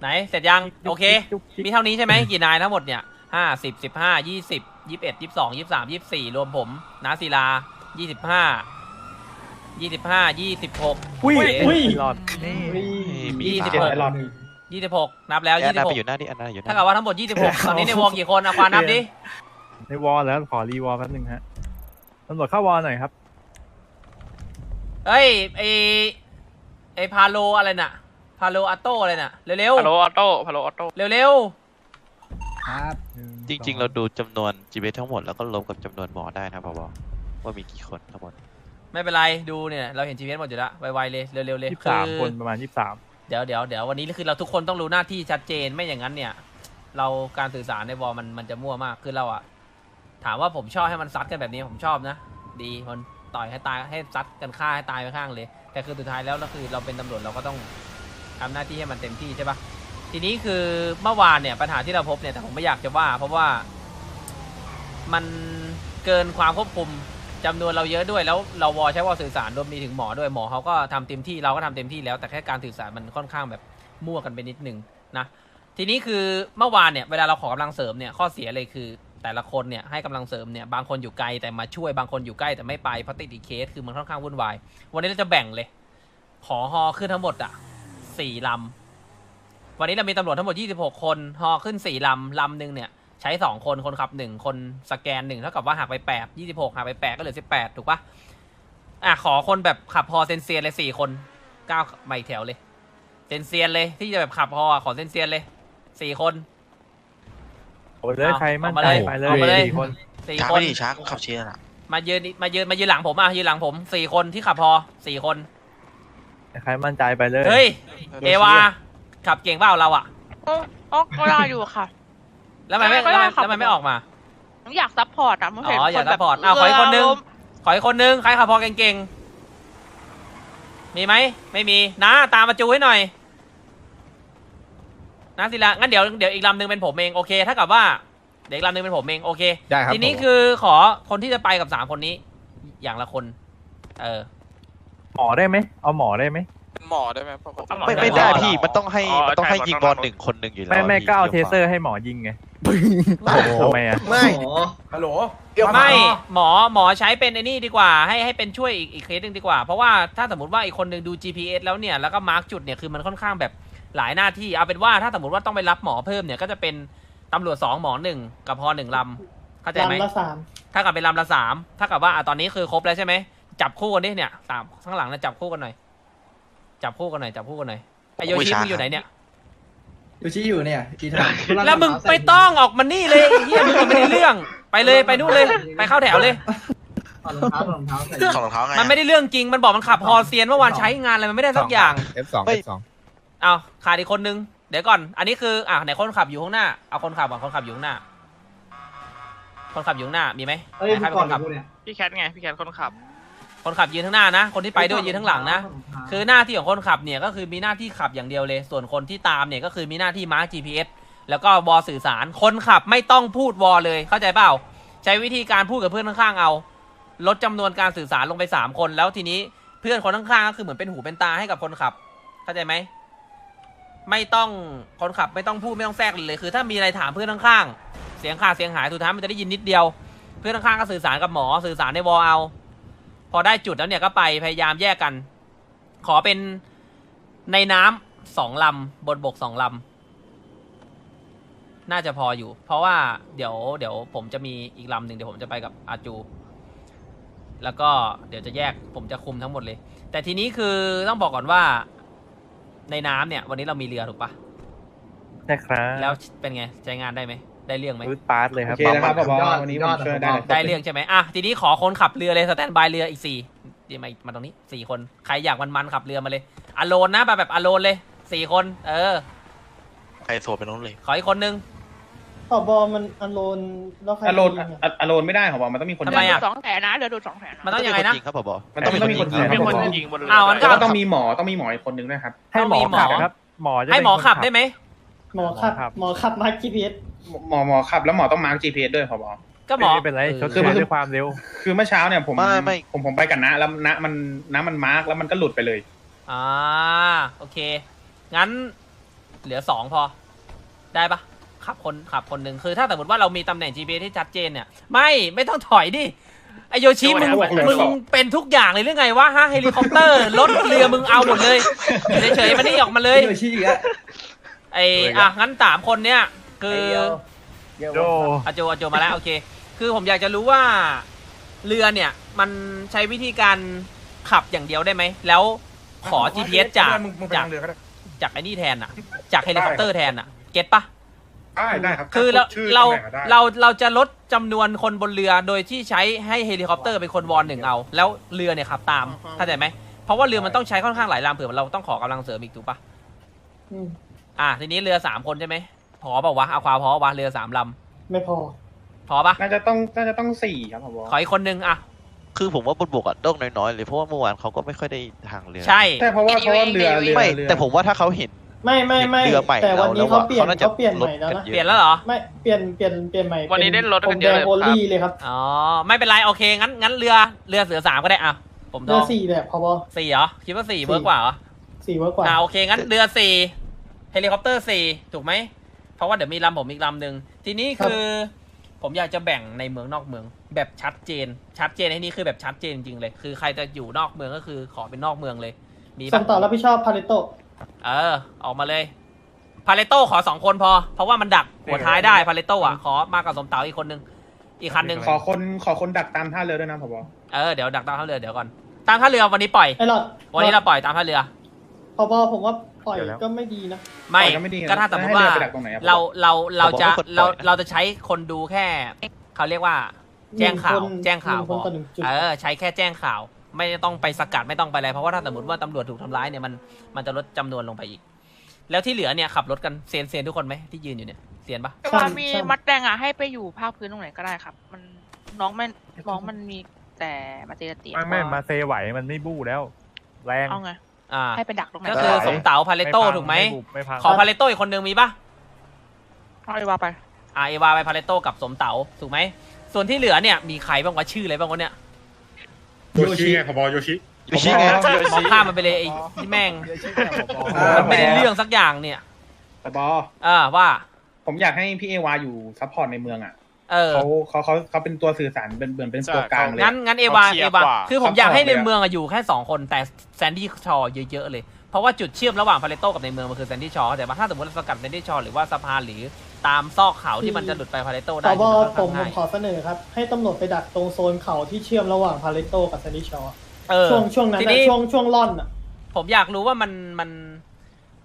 ไหนเสร็จยังโอเค มีเท่านี้ใช่ไหมกี่นายทั้งหมดเนี่ยห้าสิบสิบห้ายี่สิบยี่สิบเอ็ดยี่สิบสองยี่สิบสามยี่สิบสี่รวมผมนาศิลายี่สิบห้ายี่สิบห้ายี่สิบหกอุ้ยอุ้ยหลอดนี่มียี่สิสิบบหหกกรอบยี่สิบหกนับแล้วแอนยี่สินาบหไปกอยู่หน้าดิแอนนาอยู่หถ้าน้ากับว่าทั้งหมดยี่สิบหกตอนนี้ในวงกี่คนเอาควานับดิในวอลแล้วขอรีวอลแป๊บนึงฮะตำรวจเข้าวอลหน่อยครับเอ้ยไอไอพาโลอะไรน่ะ พาโลอัตโตอะไรน่ะ เร็วพาโลออโต้พาโลออโต้ๆเร็วครับหนึ่จริง ๆ เราดูจำนวนจีเทั้งหมดแล้วก็รวมกับจำนวนหมอได้นะพบว่ามีกี่คนทั้งหมด ๆไม่เป็นไรดูเนี่ยเราเห็นชีวิตหมดอยู่แล้วไวๆเลยเร็วๆเลยยี่สิบสามคือคนประมาณยี่สิบสามเดี๋ยวเดี๋ยวเดี๋ยววันนี้คือเราทุกคนต้องรู้หน้าที่ชัดเจนไม่อย่างนั้นเนี่ย เราการสื่อสารในวอลมันมันจะมั่วมากคือเราอะถามว่าผมชอบให้มันซัดกันแบบนี้ผมชอบนะ ดีมันต่อยให้ตายให้ซัดกันฆ่าให้ตายไปข้างเลย แต่คือสุดท้ายแล้วก็คือเราเป็นตำรวจเราก็ต้อง ทำหน้าที่ให้มันเต็มที่ใช่ปะทีนี้คือเมื่อวานเนี่ยปัญหาที่เราพบเนี่ยแต่ผมไม่อยากจะว่า เพราะว่ามันเกินความควบคุมจำนวนเราเยอะด้วยแล้วเราวอใช้วอสื่อสารรวมมีถึงหมอด้วยหมอเขาก็ทำเต็มที่เราก็ทำเต็มที่แล้วแต่แค่การสื่อสารมันค่อนข้างแบบมั่วกันไปนิดนึงนะทีนี้คือเมื่อวานเนี่ยเวลาเราขอกำลังเสริมเนี่ยข้อเสียเลยคือ แต่ละคนเนี่ยให้กำลังเสริมเนี่ยบางคนอยู่ไกลแต่มาช่วยบางคนอยู่ใกล้แต่ไม่ไปเพราะติดอีกเคสคือมันค่อนข้างวุ่นวาย วันนี้เราจะแบ่งเลย ขอฮอขึ้นทั้งหมดอะ สี่ลำ วันนี้เรามีตำรวจทั้งหมด26คน ฮอขึ้นสี่ลำ ลำหนึ่งเนี่ย ใช้สองคน คนขับหนึ่งคนสแกนหนึ่งเท่ากับว่าหักไปแปดยี่สิบหกหักไปแปดก็เหลือสิบแปดถูกปะอะขอคนแบบขับฮอเซนเซียนเลยสี่คนก้าวมาอีกแถวเลยเซนเซียนเลยที่จะแบบขับฮอขอเซนเซียนเลยสี่คนโอ้เลยเอาใครมั่นเอามาใจเลยไปเลยเอามาเลยสี่คนสี่ช้าคไม่น ดีช้าขับเชียร์น่ะ มายืนมายืนมายืนหลังผมอะยืนหลังผมสี่คนที่ขับพอสี่คน ใครมั่นใจไปเลย เฮ้ย เอวา ขับเก่งเปล่าเราอะโอ้โอ้ก็ได้อยู่ค่ะ แล้วทำไมันไม่ไม่แล้วได้ทำไมขับแล้วทำไมันไม่ออกมาหนูอยากซัพพอร์ตอะมึงเห็นอ๋ออยากคนแบบ support อ้าวขออีกคนนึงเรือล้มขออีกคนนึง ใครขับพอเก่งๆ มีไหม ไม่มีนะตามมาจูให้หน่อยนะศิละงั้นเดี๋ยวเดี๋ยวอีกลำหนึ่งเป็นผมเองโอเคถ้ากับว่า เดี๋ยวอีกลำหนึ่งเป็นผมเองโอเค ได้ครับทีนี้ผม คือขอคนที่จะไปกับสามคนนี้ อย่างละคน เออห มอได้ไหมเอาหมอได้ไหม หมอได้ไหมปกติไม่ไม่ไม่ได้ได้หรอพี่มันต้องให้อ๋อมันต้องให้ใช่ยิงมันบต้อองลหนึ่งคนหนึ่งอยู่แล้วไม่ไม่พี่ก็เอาเทดี๋ยวเซอร์ให้หมอยิงไงโอ้โหทำไมอะไม่ฮัลโหลไม่ หมอหมอใช้เป็นไอ้นี่ดีกว่า ให้ให้เป็นช่วยอีกอีกเคสหนึ่งดีกว่า เพราะว่าถ้าสมมติว่าอีกคนหนึ่งดู GPS แล้วเนี่ยแล้วก็มาร์กจุดเนี่ยคือมันค่อนข้างแบบหลายหน้าที่เอาเป็นว่าถ้าสมมติว่าต้องไปรับหมอเพิ่มเนี่ยก็จะเป็นตำรวจสองหมอหนึ่งกับพอหนึ่งลำเข้าใจไหมลำละสามถ้ากับเป็นลำละสามถ้ากับว่าอะตอนนี้คือครบแล้วใช่ไหม จับคู่กันดิเนี่ยสามข้างหลังนะจับคู่กันหน่อย จับคู่กันหน่อยจับคู่กันหน่อยไอโยชิมึงอยู่ไหนเนี่ยดูชี้อยู่เนี่ยทีทางแล้วมึงไม่ต้องออกมานี่เลยไอ้เฮียมึงยังไม่ได้เรื่อง ไปเลยไปนู่นเลย ไปเข้าแถวเลยถอดรองเท้าถอดรองเท้าใส่ถอดรองเท้าไงมันไม่ได้เรื่องจริงมันบอกมันขับฮอเซียนเมื่อวานใช้งานอะไรมันไม่ได้สักอย่าง F2 F2 เอาขาดอีกคนนึงเดี๋ยวก่อน อันนี้คืออะไหนคนขับอยู่ข้างหน้าเอาคนขับก่อนคนขับอยู่ข้างหน้า คนขับอยู่ข้างหน้ามีไหมเอ้ยไหนใครมึงเป็นก่อคนนขับกูเนี่ยพี่แคทไงพี่แคทคนขับ คนขับยืนข้างหน้านะ คนที่ไปด้วยยืนข้างหลังนะ คือหน้าที่ของคนขับเนี่ยก็คือมีหน้าที่ขับอย่างเดียวเลย ส่วนคนที่ตามเนี่ยก็คือมีหน้าที่มาร์ก GPS แล้วก็วอลสื่อสาร คนขับไม่ต้องพูดวอลเลย เข้าใจเปล่า ใช้วิธีการพูดกับเพื่อนข้างๆเอา ลดจำนวนการสื่อสารลงไปสามคน แล้วทีนี้เพื่อนคนข้างๆก็คือเหมือนเป็นหูเป็นตาให้กับคนขับ เข้าใจไหม ไม่ต้องคนขับไม่ต้องพูดไม่ต้องแทรกเลย คือ ถ้ามีอะไรถามเพื่อนข้างๆ เสียงขาดเสียงหายสุดท้ายมันจะได้ยินนิดเดียว เพื่อนข้างๆก็สื่อสารกับหมอสื่อสารในวอลเอา พอได้จุดแล้วเนี่ยก็ไปพยายามแยกกัน ขอเป็นในน้ำสองลำบนบกสองลำน่าจะพออยู่ เพราะว่าเดี๋ยวเดี๋ยวผมจะมีอีกลำหนึ่งเดี๋ยวผมจะไปกับอาจู แล้วก็เดี๋ยวจะแยกผมจะคุมทั้งหมดเลย แต่ทีนี้คือต้องบอกก่อนว่าในน้ำเนี่ย วันนี้เรามีเรือถูกปะใช่ครับแล้วเป็นไงใช้งานได้ไหม ได้เรื่องไหมรูทปาร์ตเลยคโอรับเคนะครับผบวันนี้ผมช่วยได้ ได้เรื่องใช่ไหมอะ ทีนี้ขอคนขับเรือเลยสแตนบายเรืออีกสี่เดี๋ยวมาอีกมาตรงนี้สี่คน ใครอยากมันมันๆขับเรือมาเลยอโลนนะแบบแบบอโลนเลยสี่คน เออ ใครโสดไปนู้นเลย ขออีกคนนึงผอบอมันอโลนแล้วใครอโลนยิงอะ อโลนไม่ได้ผมบอกมันต้องมีคนทำไมอะ สองแผลนะเรือดูดสองแผลนะมันต้องยังไงนะจริงครับผบมันต้องมีคนยิงมีคนรับยิงบนเรืออ้าวมันก็แล้วก็ต้องมีหมอต้องมีหมออีกคนนึงด้วยครับ ให้หมอต้องมีหมอขับครับ หมอจะให้เป็นหมอคนขับได้ไหม หมอขับ ครับ หมอขับมาร์ก GPS หมอหมอขับ แล้วหมอต้องมาร์ก GPS ด้วยผบก็หมอ ไม่เป็นไรชดเอเชอยด้วยความเร็ว คือเมื่อเช้าเนี่ยผมไม่ไม่ ผมผมไปกับน้าแล้วน้ามันน้ามันมาร์กแล้วมันก็หลุดไปเลย อ่า โอเค งั้น เหลือสองพอ ได้ปะขับคนขับคนหนึ่งคือ ถ้าสมมติว่าเรามีตำแหน่ง GPS ที่ชัดเจนเนี่ย ไม่ไม่ต้องถอยดิไอโยชิมึงมึงเป็นทุกอย่างเลยหรือไงวะฮะเฮลิคอปเตอร์ รถเรือมึงเอาหมดเลยเฉยๆมันนี่ออกมาเลย โยชิอีกแล้ว ไออะงั้นสามคนเนี่ยคือโดอาโจอาโจมาแล้วโอเค คือผมอยากจะรู้ว่าเรือเนี่ย มันใช้วิธีการขับอย่างเดียวได้ไหม แล้วขอ GPS จากจากจากไอ้นี่แทนอะจากเฮลิคอปเตอร์แทนอะเก็ตปะได้ได้ครับ คือเราชื่อเราตำแหน่งอะได้เราเราจะลดจำนวนคนบนเรือโดยที่ใช้ให้เฮลิคอปเตอร์เป็นคนวอนหนึ่งเอา แล้วเรือเนี่ยขับตามเข้าใจไหมเพราะว่าเรือมันต้องใช้ค่อนข้างหลายลำเผื่อเราต้องขอกำลังเสริมอีกถูกปะ อืมอะทีนี้เรือสามคนใช่ไหมพอเปล่าวะเอาความพอวะเรือสามลไม่พอำพอปะน่าจะต้องน่าจะต้องสี่ครับผบขออีกคนนึงอะคือผมว่าบนบกอะต้องน้อยๆเลยเพราะว่าเมื่อวานเขาก็ไม่ค่อยได้ทางเรือใช่ ใช่เพราะว่าเพราะว่าเรือเรือไม่เรือแต่ผมว่าถ้าเขาเห็น ไม่ไม่ไม่เรือใหม่แต่วันนี้เราเขาเปลี่ยนเขาน่าจะเขาเปลี่ยนใหม่แล้วลดกันะนเยอะเปลี่ยนแล้วเหรอ ไม่เปลี่ยนเปลี่ยนเปลี่ยนใหม่วันนี้ได้ลดกันเยอะเลยโอครับลี่เลยครับอ๋อ ไม่เป็นไร โอเค งั้นงั้นเรือเรือเสือสามก็ได้อะผมลเรือองสี่แบบพอบอสี่เหรอ คิดว่าสี่เวิร์กกว่าเหรอสี่เวิร์กกว่า อ่าโอเค งั้นเรือสี่ เฮลิคอปเตอร์สี่ถูกไหม เพราะว่าเดี๋ยวมีลำผมอีกลำหนึ่งทีนี้คือ ผมอยากจะแบ่งในเมืองนอกเมือง แบบชัดเจน ชัดเจนในที่นี้คือแบบชัดเจนจริงๆเลย คือใครจะอยู่นอกเมืองก็คือขอเป็นนอกเมืองเลย มีส่ปะงต่อรับผิดชอบพาเลโตเออ ออกมาเลยพาเลโต้ขอสองคนพอ เพราะว่ามันดักหัวท้ายได้พาเลโต้อะขอมากับสมเต๋าอีกคนนึงอีกคันหนึ่งขอคนขอคนดักตามท่าเรือด้วยนะผบเออเดี๋ยวดักตามท่าเรือเดี๋ยวก่อนตามท่าเรือวันนี้ปล่อยไอ้หลอดวันนี้เราปล่อยตามท่าเรือพอบอผมว่า ปล่อยก็ไม่ดีนะ ไม่ปล่อยก็ไม่ดีนะก็ถ้าสมมติว่าให้เรือไปดักตรงไหนอะ เราเราเราจะผมว่าคนปล่เราอยนะ เราจะใช้คนดูแค่เขาเรียกว่า แจ้งข่าวหนึ่คนแจ้งข่าวหนึ่พคนอต่อหนึ่งจุด เออใช้แค่แจ้งข่าว ไม่ต้องไปสกัดไม่ต้องไปอะไรเพราะว่าถ้าสมมติว่าตำรวจถูกทำร้ายเนี่ยมันมันจะลดจำนวนลงไปอีก แล้วที่เหลือเนี่ยขับรถกันเซียนเซียนทุกคนไหมที่ยืนอยู่เนี่ยเซียนปะ แต่ว่ามีมัดแดงอะให้ไปอยู่ภาคพื้นตรงไหนก็ได้ครับ มันน้องมันน้องมันมีแต่มาเตเตียไม่ไม่มาเซไหวมันไม่บู้แล้ว แรง เอาไง อ่าให้ไปดักตรงไหนก็ก็คือได้สมเต๋าพาเลโต้พังถูกไหมบุบไม่พังขอพาเลโต้อีกคนนึงมีปะเอาไอ้วาไปอ่าเอวาไปพาเลโต้กับสมเต๋าถูกไหมส่วนที่เหลือเนี่ยมีใครบ้างวะชื่ออะไรบ้างวะเนี่ยโยชิไงผบโยชิอยู่ชิไงมองข้ามมันไปเลยไอ้ที่แม่งเดี๋ยวชื่อแบบบอกมันไม่ได้เรื่องสักอย่างเนี่ยผบอ่าว่า ผมอยากให้พี่เอวาอยู่ซัพพอร์ตในเมืองอะ เออเขาเขาเขาเขาเป็นตัวสื่อสารเป็นเหมือนเป็นตัวกลางเลยงั้นงั้นเอวาเขาเคลีเอยร์วากว่าคือผมอยากให้ในซัพพอร์ตเลยอะเมืองอะอยู่แค่สองคนแต่แซนดี้ชอเยอะๆเลยเพราะว่าจุดเชื่อมระหว่างพาเลโต้กับในเมืองมันคือแซนดี้ชอแต่ว่าถ้าสมมติเราสกัดแซนดี้ชอหรือว่าสะพานหรือตามซอกเขาที่มันจะหลุดไปพาเลโต้พได้อบอมันผค่อนมข้างผมง่ายขอเสนอครับ ให้ตำรวจไปดักตรงโซนเขาที่เชื่อมระหว่างพาเลโตกับซันดิชอร์เออช่วงช่วงนั้นทีนะนี้ช่วงช่วงล่อนอะผมอยากรู้ว่ามันมัน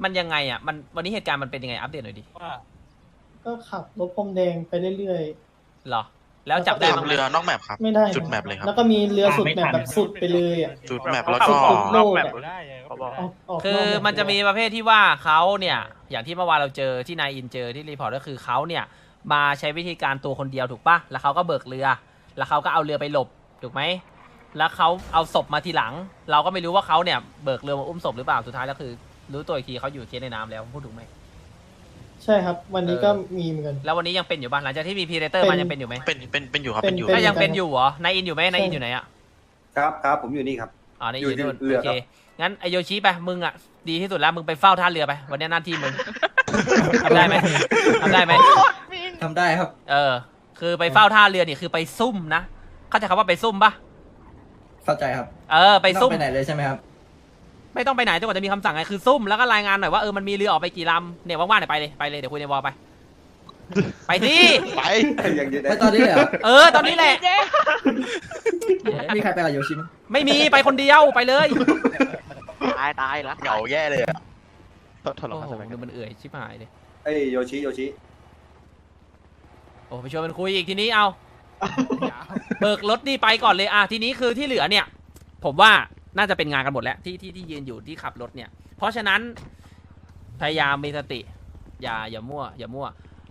มันยังไงอะมันวันนี้เหตุการณ์มันเป็นยังไงอัปเดตหน่อยดิก็ขับรถพรมแดงไปเรื่อย เหรอ แล้วจับได้บ้างไหมเรือนอกแมปครับๆไม่ได้จุดแมปเลยครับ แล้วก็มีเรือสุดแมปแบบสุดไปเลยอะ จุดแมปแล้วสุก็ดสุดโลกอะได้ไงผบออกออกคือนกแมันจะมีประเภทที่ว่าเขาเนี่ย อย่างที่เมื่อวานเราเจอที่นายอินเจอที่รีพอร์ตก็คือเขาเนี่ย มาใช้วิธีการตัวคนเดียวถูกปะแล้วเขาก็เบิกเรือ แล้วเขาก็เอาเรือไปหลบถูกไหมแล้วเขาเอาศพมาทีหลัง เราก็ไม่รู้ว่าเขาเนี่ยเบิกเรือมาอุ้มศพหรือเปล่าสุดท้ายแล้วคือ รู้ตัวอีกทีเขาอยู่เคสในน้ำแล้วพูดถูกไหม ใช่ครับ วันนี้เออก็มีเหมือนกัน แล้ววันนี้ยังเป็นอยู่บ้างหลังจากที่มีพีเรเตอร์เป็นมายังเป็นอยู่ไหมเป็นเป็นเป็นอยู่ครับเป็เป็นนอยู่ก็ยังเป็นอยู่เหรอนายอินอยู่ไหมนายอินอยู่ไหนอะครับครับผมอยู่นี่ครับอ๋อนายอยู่อินอยู่นู่นที่เรือโอเคครับงั้นไอโยชิไปมึงอะดีที่สุดแล้วมึงไปเฝ้าท่าเรือไป วันนี้หน้าที่มึงทำได้ไหมทำได้ไหมทำได้ครับ เออ คือไปเฝ้าท่าเรือเนี่ยคือไปซุ่มนะเข้าใจคำว่าไปซุ่มปะเข้าใจครับ เออ ไปซุ่มไปไหนเลยใช่ไหมครับ ไม่ต้องไปไหนจนกว่าจะมีคำสั่งไงคือซุ่มแล้วก็รายงานหน่อยว่าเออมันมีเรือออกไปกี่ลำเนี่ยว่างๆเนี่ยไปเลยไปเลยเดี๋ยวคุยในวอลไป ไปสิไปอย่างนี้ไปตอนนี้เลยเหรอเออตอนนี้แหละ มีใครไปกับโยชิไหมไม่มีไปคนเดียวไปเลยตายตายแล้วเหงาแย่เลยอะถอดรองโอ้เท้าโหใส่ไหมดูมันเอื่อยชิบหายเลยเอ้ยโยชิโยชิโอ้ไปชวนมันคุยอีกทีนี้เอา เบิกรถนี่ไปก่อนเลยอะทีนี้คือที่เหลือเนี่ย ผมว่า น่าจะเป็นงานกันหมดแล้วที่ที่ที่ยืนอยู่ที่ขับรถเนี่ย เพราะฉะนั้นพยายามมีสติ อย่าอย่ามั่ว อย่ามั่ว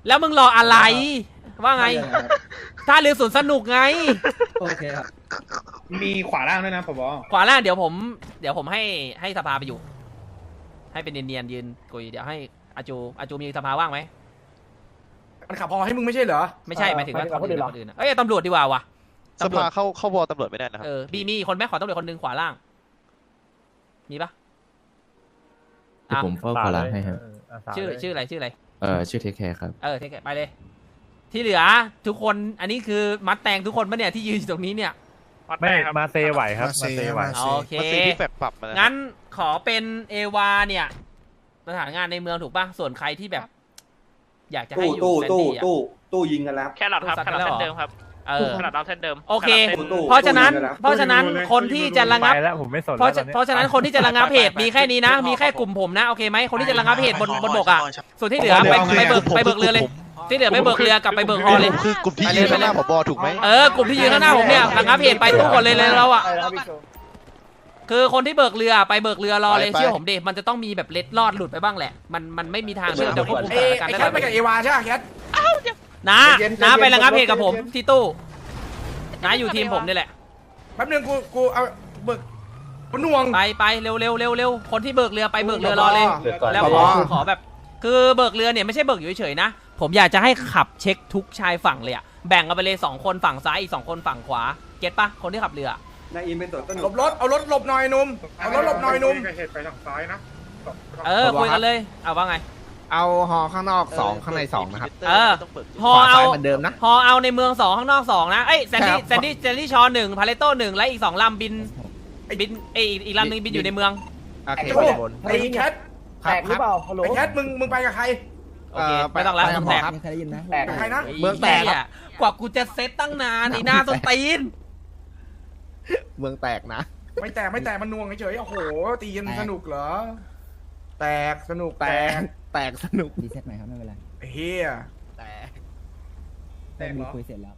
แล้วมึงรออะไร ว่าไง ถ้าเรือสวนสนุกไง โอเคครับ มีขวาล่างด้วยนะผบขวาล่างเดี๋ยวผม เดี๋ยวผมให้ให้สภาไปอยู่ ให้เป็นเนียนๆยืนคุยเดี๋ยวให้อาจูอาจูมีสภาว่างไหมมันขับพอให้มึงไม่ใช่เหรอ ไม่ใช่หมายถึงว่าเออคนอื่นหมายถึงว่าคนอื่นนะเอ้ยตำรวจดีกว่าวะสตำรวจภาเข้าเข้าวอลตำรวจไม่ได้นะครับเออมีมีคนไหมขอตำรวจคนหนึ่งขวาล่าง มีปะผมเฝ้าขอรับให้ครับอะสาวชื่อเลยชื่ออะไรชื่ออะไร เอ่อชื่อเทคแคร์ครับ เออเทคไปเลย ที่เหลือทุกคนอันนี้คือมัดแตงทุกคนปะเนี่ยที่ยืนอยู่ตรงนี้เนี่ย ไม่มาเซไหวครับมาเซไหว โอเค มันตีที่แฟกปรับมาแล้วงั้นขอเป็นเอวาเนี่ยสถานงานในเมืองถูกป่ะ ส่วนใครที่แบบ อยากจะให้ตู้อยู่ตู้แซนตู้ดี้อะ ตู้ตู้ยิงกันแล้ว แค่หลอดครับแค่หลอดเส้นเดิมครับ เออ ขนาดเราเส้นเดิมโอเคตู้ตู้เพราะฉะนั้นตู้ยิงกันแล้วเพราะฉะนั้นคนที่จะระงับ ไปแล้วผมไม่สนเพราะแล้วตอนนี้เพราะฉะนั้นคนที่จะระงับเหตุมีแค่นี้นะ มีแค่กลุ่มผมนะ โอเคไหมคนที่จะระงับเหตุบนบนบกอะ ส่วนที่เหลือไปไปเบิกไปเบิกเรือเลย ที่เหลือไปเบิกเรือกลับไปเบิกฮอเลย คือกลุ่มที่ไปเลยยืนข้างหน้าไปผเลยบถูกไหม เออกลุ่มที่ยืนข้างหน้าผมเนี่ยระงับเหตุไปทุกคนเลยเลยเราอะ คือคนที่เบิกเรือไปเบิกเรือรอเลยไปไป เชื่อผมดิมันจะต้องมีแบบเล็ดลอดหลุดไปบ้างแหละ มันมันไม่มีทางที่เราจะควบคุมไอ้สถานการณ์ไอ้ได้แคทไปกับเอวาใช่ไหมแคท นะใจเย็นใจนะเย็นไประงับเหตุกับผมใจเย็น ที่ตู้นะอยู่ทีมผมนี่แหละ แป๊บนึงกูกูเอาเบิกมันหน่วง ไปไปเร็วเร็วเร็วเร็วคนที่เบิกเรือไปเบิกเรือรอเลยเบิกก่อน แล้วขผอบขอแบบ คือเบิกเรือเนี่ยไม่ใช่เบิกอยู่เฉยๆนะ ผมอยากจะให้ขับเช็คทุกชายฝั่งเลยอะแบ่งกันไปเลยสองคนฝั่งซ้ายอีกสองคนฝั่งขวา เก็ตปะคนที่ขับเรือ นายอินเป็นตัวต้นหลบรถเอารถหลบหน่อยหนุ่มเอารถหลบหน่อยหนุ่ม เหตุไปทางซ้ายนะ เออคุยกันเลยเอาว่าไง เอาฮอข้างนอกสองข้างในสองนะครับ เออ ต้องเบิกพอเอาเหมือนเดิมนะ พอเอาในเมืองสองข้างนอกสองนะเอ้ยแซนดี้ครับแซนดี้แซนดี้ชอหนึ่งพาเลโต้หนึ่งและอีกสองลำบินบินเอยอีกอีกลำหนึ่งบินอยู่ในเมือง โอเคโอ้บนไอ้แคทแตกหรือเปล่าไอ้แคทมึงมึงไปกับใคร โอเคไม่ต้องละผมแตกกับใครนะ เมืองแตกอะกว่ากูจะเซตตั้งนานไอีหน้าต้นตีน เมืองแตกนะ ไม่แตกไม่แตกมันน่วงเฉยๆโอ้โหตีกันสนุกเหรอ แตกสนุกแตแตกก แตกสนุก รีเซ็ตใหม่ครับไม่เป็นไรไอ้เฮียแตก แตกเหรอ คุยเสร็จแล้ว